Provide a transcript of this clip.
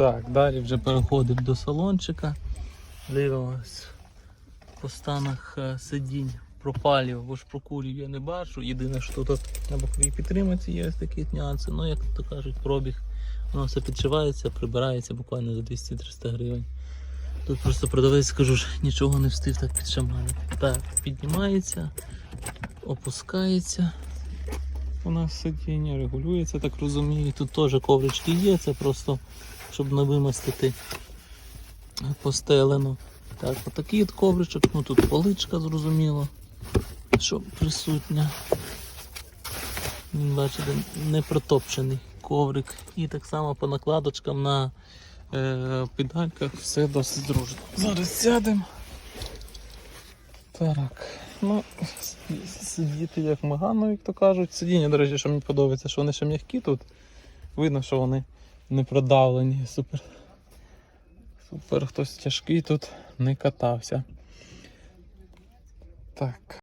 Так, далі вже переходимо до салончика. Дивимось по станах е, сидінь. Пропалів або ж прокурів я не бачу. Єдине, що тут на боковій підтримці є ось такі нюанси. Ну, як то кажуть, пробіг. Воно все підшивається, прибирається буквально за 200-300 гривень. Тут просто продавець, скажу ж, нічого не встиг так підшаманити. Так, піднімається, опускається. У нас сидіння регулюється, так розумію. Тут теж коврички є, це просто щоб не вимастити постелено. Так, отакий от ковричок, ну тут поличка зрозуміло, що присутня. Він, бачите, не протопчений коврик. І так само по накладочкам на е, педальках все досить зручно. Зараз сядемо. Так, ну, сидіти як мегано, як то кажуть. Сидіння, до речі, що мені подобається, що вони ще м'які тут. Видно, що вони не продавлені. Супер. Супер, хтось тяжкий тут не катався. Так.